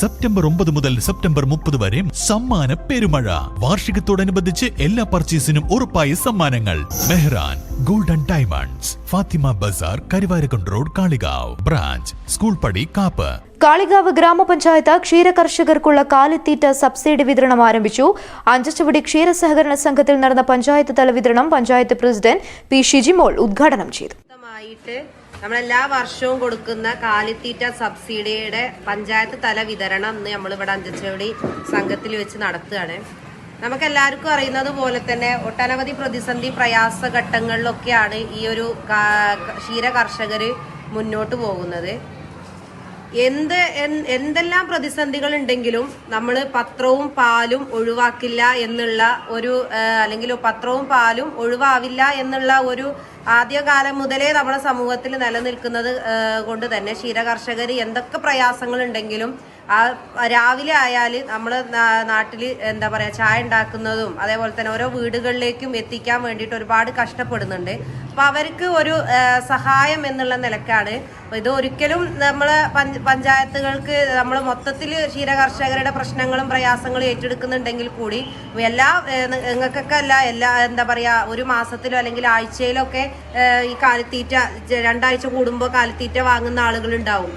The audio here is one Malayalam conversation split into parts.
സെപ്റ്റംബർ ഒമ്പത് മുതൽ സെപ്റ്റംബർ മുപ്പത് വരെ സമ്മാന പെരുമഴ. വാർഷികത്തോടനുബന്ധിച്ച് എല്ലാ പർച്ചേസിനും ഉറപ്പായ സമ്മാനങ്ങൾ. Mehran golden diamonds Fathima Bazar Karuvarakundu road Kalikavu. Branch school പടി കാപ്പ്. കാളികാവ് ഗ്രാമപഞ്ചായത്ത് ക്ഷീരകർഷകർക്കുള്ള കാലിത്തീറ്റ സബ്സിഡി വിതരണം ആരംഭിച്ചു. അഞ്ചച്ചുവടി ക്ഷീര സഹകരണ സംഘത്തിൽ നടന്ന പഞ്ചായത്ത് തല വിതരണം പഞ്ചായത്ത് പ്രസിഡന്റ് പി ഷിജിമോൾ ഉദ്ഘാടനം ചെയ്തു. നമ്മളെല്ലാ വർഷവും കൊടുക്കുന്ന കാലിത്തീറ്റ സബ്സിഡിയുടെ പഞ്ചായത്ത് തല വിതരണം ഇന്ന് നമ്മളിവിടെ അഞ്ചച്ചവടി സംഘത്തിൽ വെച്ച് നടത്തുകയാണ്. നമുക്ക് എല്ലാവർക്കും അറിയുന്നത് പോലെ തന്നെ ഒട്ടനവധി പ്രതിസന്ധി പ്രയാസ ഘട്ടങ്ങളിലൊക്കെയാണ് ഈ ഒരു ക്ഷീര കർഷകർ മുന്നോട്ട് പോകുന്നത്. എന്ത് എന്തെല്ലാം പ്രതിസന്ധികൾ ഉണ്ടെങ്കിലും നമ്മൾ പത്രവും പാലും ഒഴിവാക്കില്ല എന്നുള്ള ഒരു അല്ലെങ്കിൽ പത്രവും പാലും ഒഴിവാവില്ല എന്നുള്ള ഒരു ആദ്യകാലം മുതലേ നമ്മുടെ സമൂഹത്തിൽ നിലനിൽക്കുന്നത് കൊണ്ട് തന്നെ ക്ഷീരകർഷകർ എന്തൊക്കെ പ്രയാസങ്ങൾ ഉണ്ടെങ്കിലും ആ രാവിലെ ആയാൽ നമ്മൾ നാട്ടിൽ എന്താ പറയുക ചായ ഉണ്ടാക്കുന്നതും അതേപോലെ തന്നെ ഓരോ വീടുകളിലേക്കും എത്തിക്കാൻ വേണ്ടിയിട്ട് ഒരുപാട് കഷ്ടപ്പെടുന്നുണ്ട്. അപ്പോൾ അവർക്ക് ഒരു സഹായം എന്നുള്ള നിലക്കാണ്. ഇത് ഒരിക്കലും നമ്മൾ പഞ്ചായത്തുകൾക്ക് നമ്മൾ മൊത്തത്തിൽ ക്ഷീരകർഷകരുടെ പ്രശ്നങ്ങളും പ്രയാസങ്ങളും ഏറ്റെടുക്കുന്നുണ്ടെങ്കിൽ കൂടി എല്ലാ നിങ്ങൾക്കൊക്കെ അല്ല എല്ലാ എന്താ പറയാ ഒരു മാസത്തിലോ അല്ലെങ്കിൽ ആഴ്ചയിലോ ഒക്കെ ഈ കാലിത്തീറ്റ രണ്ടാഴ്ച കൂടുമ്പോൾ കാലിത്തീറ്റ വാങ്ങുന്ന ആളുകളുണ്ടാവും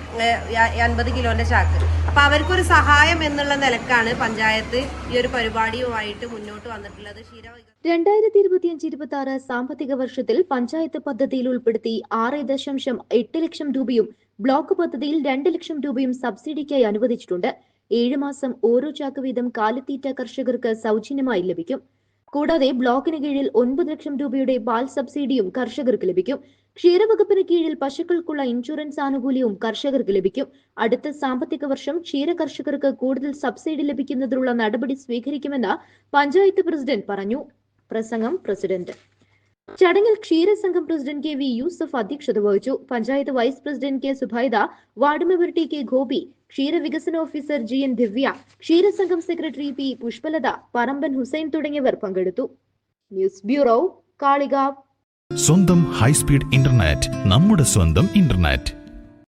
അൻപത് കിലോന്റെ ചാക്ക്. അപ്പൊ അവർക്കൊരു സഹായം എന്നുള്ള നിലക്കാണ് പഞ്ചായത്ത് ഈ ഒരു പരിപാടിയുമായിട്ട് മുന്നോട്ട് വന്നിട്ടുള്ളത്. ക്ഷീര രണ്ടായിരത്തി ഇരുപത്തിയഞ്ച് ഇരുപത്തി ആറ് സാമ്പത്തിക വർഷത്തിൽ പഞ്ചായത്ത് പദ്ധതിയിൽ ഉൾപ്പെടുത്തി ആറ് ദശാംശം എട്ട് ലക്ഷം രൂപയും ബ്ലോക്ക് പദ്ധതിയിൽ രണ്ട് ലക്ഷം രൂപയും സബ്സിഡിക്കായി അനുവദിച്ചിട്ടുണ്ട്. ഏഴ് മാസം ഓരോ ചാക്ക് വീതം കാലിത്തീറ്റ കർഷകർക്ക് സൗജന്യമായി ലഭിക്കും. കൂടാതെ ബ്ലോക്കിന് കീഴിൽ ഒൻപത് ലക്ഷം രൂപയുടെ പാൽ സബ്സിഡിയും കർഷകർക്ക് ലഭിക്കും. ക്ഷീരവകുപ്പിന് കീഴിൽ പശുക്കൾക്കുള്ള ഇൻഷുറൻസ് ആനുകൂല്യവും കർഷകർക്ക് ലഭിക്കും. അടുത്ത സാമ്പത്തിക വർഷം ക്ഷീര കർഷകർക്ക് കൂടുതൽ സബ്സിഡി ലഭിക്കുന്നതിനുള്ള നടപടി സ്വീകരിക്കുമെന്ന് പഞ്ചായത്ത് പ്രസിഡന്റ് പറഞ്ഞു. പ്രസംഗം പ്രസിഡന്റ്. ചടങ്ങിൽ ക്ഷീരസംഘം പ്രസിഡന്റ് കെ വി യൂസഫ് അധ്യക്ഷത വഹിച്ചു. Panchayat vice president K Subaida ward member T K Gopi ക്ഷീരവികസന ഓഫീസർ ജി എൻ ദിവ്യ ക്ഷീരസംഘം സെക്രട്ടറി പി പുഷ്പലത പറമ്പൻ ഹുസൈൻ തുടങ്ങിയവർ പങ്കെടുത്തു. News bureau Kalikavu. സ്വന്തം ഹൈസ്പീഡ് ഇന്റർനെറ്റ് നമ്മുടെ സ്വന്തം ഇന്റർനെറ്റ്.